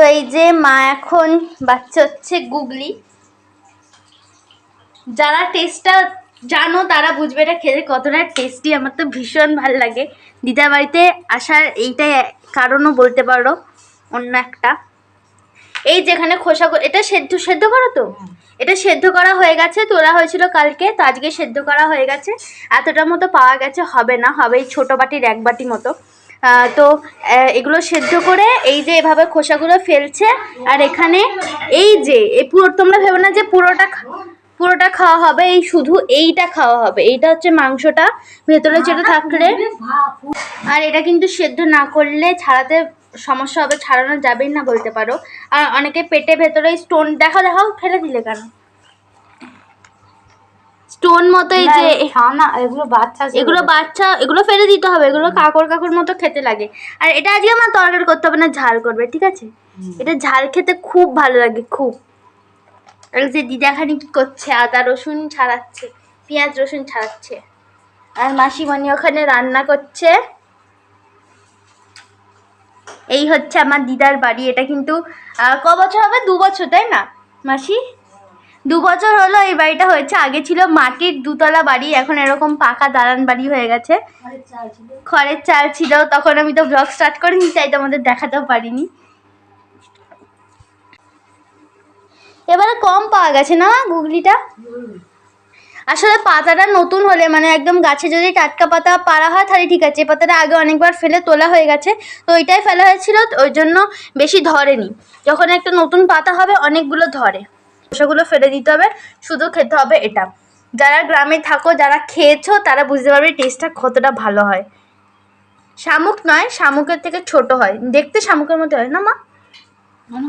তো এই যে মা এখন বাচ্চা হচ্ছে গুগলি। যারা টেস্টটা জানো, তারা বুঝবে এটা খেতে কতটা টেস্টি আমার তো ভীষণ ভালো লাগে। দিদার বাড়িতে আসার এইটাই কারণও বলতে পারো, অন্য একটা। এই যেখানে খোসা এটা সেদ্ধ সেদ্ধ করো তো? এটা সেদ্ধ করা হয়ে গেছে, তোলা হয়েছিল কালকে, তো আজকে সেদ্ধ করা হয়ে গেছে। এতটা মতো পাওয়া গেছে, হবে না, হবে এই ছোটো বাটির এক বাটি মতো। তো এগুলো সেদ্ধ করে এই যে এভাবে খোসাগুলো ফেলছে, আর এখানে এই যে এই পুরো, তোমরা ভেবো না যে পুরোটা পুরোটা খাওয়া হবে, এই শুধু এইটা খাওয়া হবে। এইটা হচ্ছে মাংসটা, ভেতরে যেটা থাকলে। আর এটা কিন্তু সেদ্ধ না করলে ছাড়াতে সমস্যা হবে, ছাড়ানো যাবেই না বলতে পারো। আর অনেকে পেটে ভেতরে স্টোন দেখা দেখাও, ফেলে দিলে কেন? স্টোন মতো এই যে না এগুলো বাচ্চা এগুলো বাচ্চা এগুলো ফেলে দিতে হবে এগুলো কাকর কাকর মতো খেতে লাগে। আর এটা আজকে আমার তরকারি করতে হবে না ঝাল করবে ঠিক আছে? এটা ঝাল খেতে খুব ভালো লাগে খুব। আর যে দিদাখানি কি করছে আদা রসুন ছাড়াচ্ছে পেঁয়াজ রসুন ছাড়াচ্ছে। আর মাসিমণি ওখানে রান্না করছে। এই হচ্ছে আমার দিদার বাড়ি এটা কিন্তু ক বছর হবে? দু বছর তাই না? মাসি? দু বছর হলো এই বাড়িটা হয়েছে। আগে ছিল মাটির দুতলা বাড়ি এখন এরকম পাকা দালান বাড়ি হয়ে গেছে। খড়ের চাল ছিল। তখন আমি তো ব্লগ স্টার্ট করিনি তাই তোমাদের দেখাতেও পারিনি। এবারে কম পাওয়া গেছে না গুগলিটা? আসলে পাতাটা নতুন হলে মানে একদম গাছে যদি টাটকা পাতা পাড়া হয় তাহলে ঠিক আছে। পাতাটা আগে অনেকবার ফেলে তোলা হয়ে গেছে তো ওইটাই ফেলা হয়েছিল ওই জন্য বেশি ধরেনি। যখন একটা নতুন পাতা হবে অনেকগুলো ধরে। খোসাগুলো ফেলে দিতে হবে শুধু খেতে হবে এটা। যারা গ্রামে থাকো যারা খেয়েছো তারা বুঝতে পারবে টেস্টটা কতটা ভালো হয়। শামুক নয় শামুকের থেকে ছোট হয়। দেখতে শামুকের মতো হয় না মা? বলে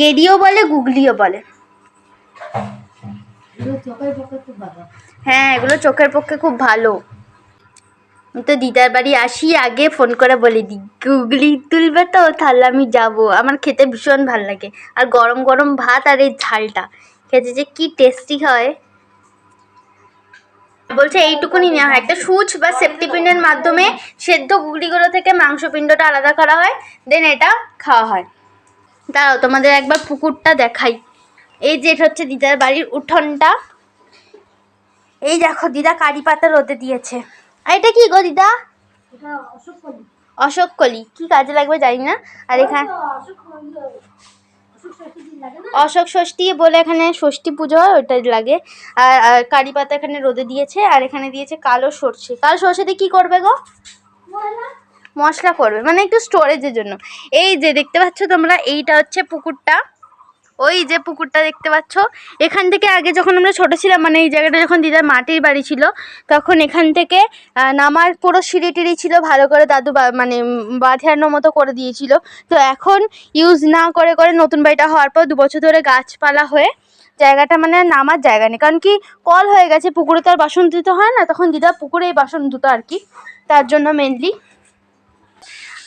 গেডিও বলে। গুগলিও বলে। হ্যাঁ এগুলো চোখের পক্ষে খুব ভালো। তো দিদার বাড়ি আসি, আগে ফোন করে বলে দিই, গুগলি তুলবে তো, তাহলে আমি যাব। আমার খেতে ভীষণ ভালো লাগে। আর গরম গরম ভাত আর এই ঝালটা। খেতে যে কি টেস্টি হয়। বলছে এইটুকুনি নেওয়া হয়। একটা সুচ বা সেফটি পিনের মাধ্যমে সেদ্ধ গুগলিগুলো থেকে মাংসপিণ্ডটা আলাদা করা হয় দেন এটা খাওয়া হয়। দাঁড়াও, তোমাদের একবার পুকুরটা দেখাই। এই যে এটা হচ্ছে দিদার বাড়ির উঠোনটা। এই দেখো, দিদা কারি পাতা রোদে দিয়েছে। আর এটা কি গো দিদা? অশোক কলি। কি কাজে লাগবে জানি না। আর এখানে অশোক ষষ্ঠী বলে এখানে ষষ্ঠী পুজো হয় ওটা লাগে। আর আর কারি পাতা এখানে রোদে দিয়েছে আর এখানে দিয়েছে কালো সর্ষে। কালো সর্ষে দিয়ে কী করবে গো? মশলা করবে। মানে একটু স্টোরেজের জন্য। এই যে দেখতে পাচ্ছ তোমরা এইটা হচ্ছে পুকুরটা। ওই যে পুকুরটা দেখতে পাচ্ছ এখান থেকে আগে যখন আমরা ছোট ছিলাম মানে এই জায়গাটা যখন দিদার মাটির বাড়ি ছিল তখন এখান থেকে নামার পুরো সিঁড়ি টিড়ি ছিল ভালো করে দাদু মানে উম, বাঁধানোর মতো করে দিয়েছিল। তো এখন ইউজ না করে করে নতুন বাড়িটা হওয়ার পর দু বছর ধরে গাছপালা হয়ে জায়গাটা মানে নামার জায়গা নেই। কারণ কি কল হয়ে গেছে পুকুরে তো আর বাসন ধুতে হয় না তখন দিদা পুকুরেই বাসন ধুতো আর কি তার জন্য মেনলি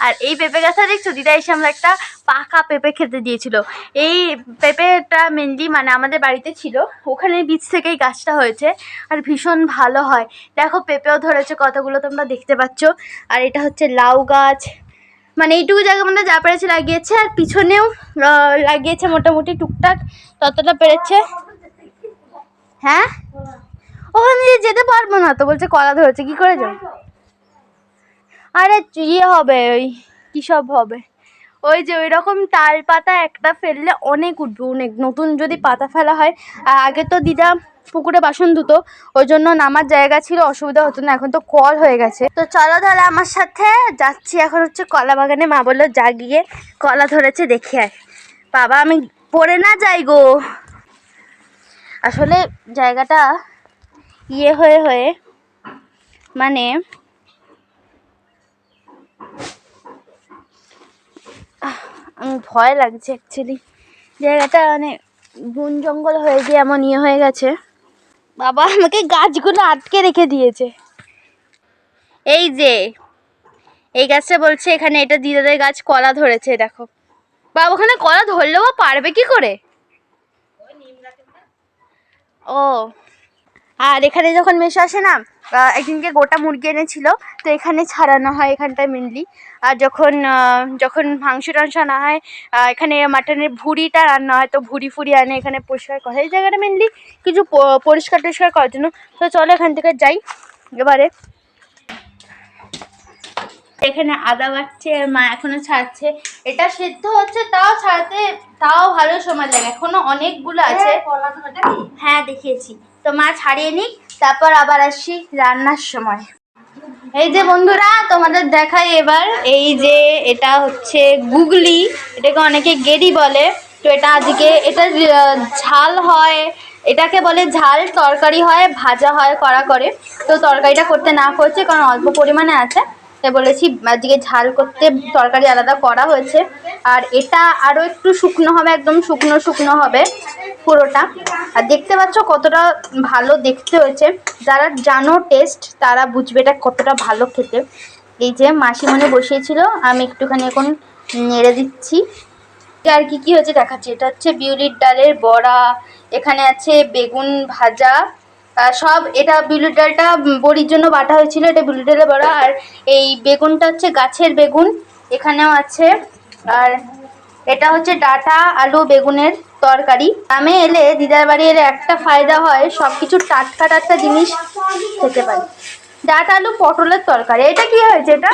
আর এই পেঁপে গাছটা দেখছ? দিদা এসে আমরা একটা পাকা পেঁপে খেতে দিয়েছিল। এই পেঁপেটা মেনলি মানে আমাদের বাড়িতে ছিল। ওখানে বীজ থেকেই গাছটা হয়েছে আর ভীষণ ভালো হয়। দেখো, পেঁপেও ধরেছে কতগুলো তোমরা দেখতে পাচ্ছ। আর এটা হচ্ছে লাউ গাছ। মানে এইটুকু জায়গা মধ্যে যা পেরেছে লাগিয়েছে আর পিছনেও লাগিয়েছে মোটামুটি টুকটাক, ততটা পেরেছে। হ্যাঁ? ওখানে যেতে পারব না তো, বলছে কলা ধরেছে, কি করে যাব? আরে ইয়ে হবে, ওই কী সব হবে? ওই যে ওই রকম তাল পাতা একটা ফেললে অনেক উঠবে, অনেক। নতুন যদি পাতা ফেলা হয় আগে তো দিদা পুকুরে বাসন ধুতো, ওই জন্য নামার জায়গা ছিল, অসুবিধা হতো না, এখন তো কল হয়ে গেছে। তো চলো তাহলে আমার সাথে, যাচ্ছি এখন হচ্ছে কলা বাগানে, মা বলল, যা গিয়ে কলা ধরেছে, দেখে আয়। বাবা, আমি পড়ে না যাই গো। আসলে জায়গাটা ইয়ে হয়ে হয়ে মানে ভয় লাগছে অ্যাকচুয়ালি জায়গাটা মানে বন জঙ্গল হয়ে গিয়ে এমন ইয়ে হয়ে গেছে। বাবা আমাকে গাছগুলো আটকে রেখে দিয়েছে। এই যে, এই গাছটা বলছে এখানে এটা দিদাদের গাছ কলা ধরেছে, দেখো। বাবা, ওখানে কলা ধরলেও পারবে কি করে? ও আর এখানে যখন মেশো আসে না একদিনকে গোটা মুরগি এনেছিল তো এখানে ছাড়ানো হয় এখানটায় মেনলি আর যখন যখন মাংস টাংস আনা হয় এখানে মাটনের ভুড়িটা রান্না হয় তো ভুড়ি ফুড়ি আনে এখানে পরিষ্কার করে। এই জায়গাটা মেনলি কিছু পরিষ্কার টরিষ্কার করার জন্য। তো চলো এখান থেকে যাই এবারে। এখানে আদা বাড়ছে আর মা এখনও ছাড়ছে। এটা সিদ্ধ হচ্ছে তাও ছাড়াতে তাও ভালো সময় লাগে। এখনও অনেকগুলো আছে। কি? হ্যাঁ দেখিয়েছি। তো মা ছাড়িয়ে নিক, তারপর আবার আসি রান্নার সময়। এই যে বন্ধুরা, তোমাদের দেখাই এবার, এই যে এটা হচ্ছে গুগলি, এটাকে অনেকে গেরি বলে, তো এটা আজকে, এটা ঝাল হয়, এটাকে বলে ঝাল, তরকারি হয়, ভাজা হয় করা করে। তো তরকারিটা করতে না করছে, কারণ অল্প পরিমাণে আছে, তাই বলেছি আজকে ঝাল করতে তরকারি আলাদা করা হয়েছে। আর এটা আরও একটু শুকনো হবে, একদম শুকনো শুকনো হবে। পুরোটা। আর দেখতে পাচ্ছ কতটা ভালো দেখতে হয়েছে। যারা জানো টেস্ট, তারা বুঝবে এটা কতটা ভালো খেতে। এই যে মাসিমণি বসিয়েছিল, আমি একটুখানি এখন নেড়ে দিচ্ছি। আর কি কি হয়েছে দেখাচ্ছি। এটা হচ্ছে বিউলির ডালের বড়া, এখানে আছে বেগুন ভাজা সব এটা বিউলির ডালটা বড়ির জন্য বাটা হয়েছিল, এটা বিউলির ডালের বড়া। আর এই বেগুনটা হচ্ছে গাছের বেগুন, এখানেও আছে। আর এটা হচ্ছে ডাটা আলু বেগুনের। তরকারি। আমি এলে দিদার বাড়ি এলে একটা ফায়দা হয় সব কিছু টাটকা টাটকা জিনিস খেতে পারি ডাটা আলু পটলের তরকারি। এটা কি হয়েছে এটা?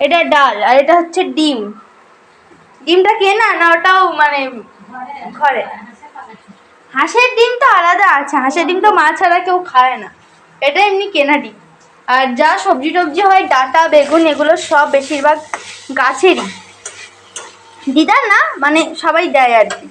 এটা ডাল। আর এটা হচ্ছে ডিম। ডিমটা কেনা না ওটাও মানে ঘরে। হাঁসের ডিম তো আলাদা আছে। হাঁসের ডিম তো মা ছাড়া কেউ খায় না। এটা এমনি কেনা ডিম। আর যা সবজি টবজি হয়, ডাটা, বেগুন, এগুলো সব বেশিরভাগ গাছেরই। দিদার না মানে সবাই দেয় আর কি।